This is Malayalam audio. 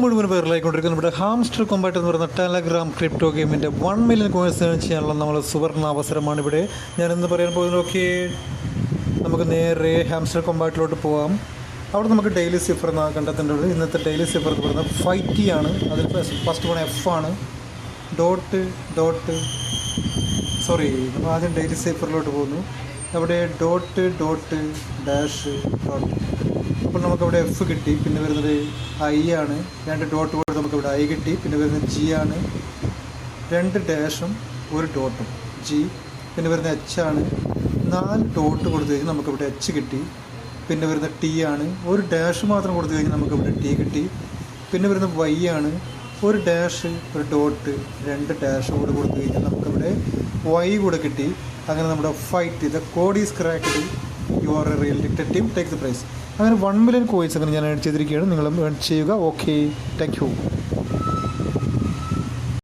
മുഴുവൻ പേരിലായിക്കൊണ്ടിരിക്കുന്ന നമ്മുടെ ഹാംസ്റ്റർ കോമ്പാറ്റ് എന്ന് പറയുന്ന ടെലഗ്രാം ക്രിപ്റ്റോ ഗെയിമിന്റെ വൺ മില്യൺ കോയിൻസ് ചെയ്യാനുള്ള നമ്മൾ സുവർണ അവസരമാണ് ഇവിടെ. ഞാൻ എന്ന് പറയാൻ പോകുന്നത് ഓക്കെ നമുക്ക് നേരെ ഹാംസ്റ്റർ കോമ്പാറ്റിലോട്ട് പോകാം അവിടെ നമുക്ക് ഡെയിലി സിഫർ കണ്ടെത്തേണ്ടത് ഇന്നത്തെ ഡെയിലി സിഫർ എന്ന് പറയുന്നത് ഫൈറ്റി ആണ്. അതിൽ ഫസ്റ്റ് വൺ എഫ് ആണ്. ഡോട്ട് ഡോട്ട് സോറി നമ്മൾ ആദ്യം ഡെയിലി സിഫറിലോട്ട് പോകുന്നു. അവിടെ ഡോട്ട് ഡോട്ട് ഡാഷ് ഡോട്ട്. അപ്പോൾ നമുക്കവിടെ എഫ് കിട്ടി. പിന്നെ വരുന്നത് ഐ ആണ്. രണ്ട് ഡോട്ട് കൊടുത്ത് നമുക്ക് ഇവിടെ ഐ കിട്ടി. പിന്നെ വരുന്നത് ജി ആണ്. രണ്ട് ഡാഷും ഒരു ഡോട്ടും ജി പിന്നെ വരുന്ന എച്ച് ആണ്. നാല് ഡോട്ട് കൊടുത്തു കഴിഞ്ഞാൽ നമുക്കിവിടെ എച്ച് കിട്ടി. പിന്നെ വരുന്ന ടി ആണ്. ഒരു ഡാഷ് മാത്രം കൊടുത്തു കഴിഞ്ഞാൽ നമുക്കിവിടെ ടി കിട്ടി. പിന്നെ വരുന്ന വൈ ആണ്. ഒരു ഡാഷ് ഒരു ഡോട്ട് രണ്ട് ഡാഷ് കൂടെ കൊടുത്തു കഴിഞ്ഞാൽ നമുക്കിവിടെ വൈ കൂടെ കിട്ടി. അങ്ങനെ നമ്മുടെ fight the code is cracked you are a real detective take the prize അങ്ങനെ വൺ മില്യൺ കോയിൻസ് അങ്ങനെ ഞാൻ ഏൺ ചെയ്തിരിക്കുകയാണ്. നിങ്ങളും ഏൺ ചെയ്യുക. Okay thank you